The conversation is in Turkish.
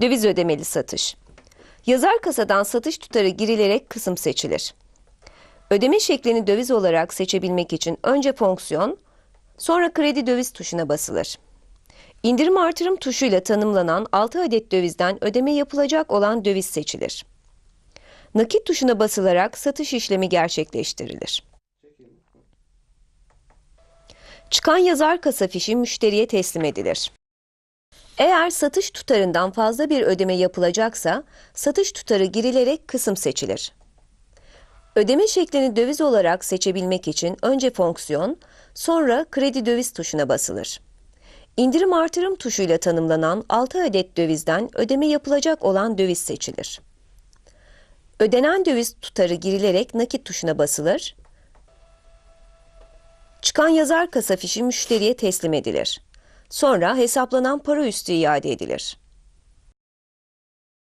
Döviz ödemeli satış. Yazar kasadan satış tutarı girilerek kısım seçilir. Ödeme şeklini döviz olarak seçebilmek için önce fonksiyon, sonra kredi döviz tuşuna basılır. İndirim artırım tuşuyla tanımlanan 6 adet dövizden ödeme yapılacak olan döviz seçilir. Nakit tuşuna basılarak satış işlemi gerçekleştirilir. Çıkan yazar kasa fişi müşteriye teslim edilir. Eğer satış tutarından fazla bir ödeme yapılacaksa, satış tutarı girilerek kısım seçilir. Ödeme şeklini döviz olarak seçebilmek için önce fonksiyon, sonra kredi döviz tuşuna basılır. İndirim artırım tuşuyla tanımlanan 6 adet dövizden ödeme yapılacak olan döviz seçilir. Ödenen döviz tutarı girilerek nakit tuşuna basılır. Çıkan yazar kasa fişi müşteriye teslim edilir. Sonra hesaplanan para üstü iade edilir.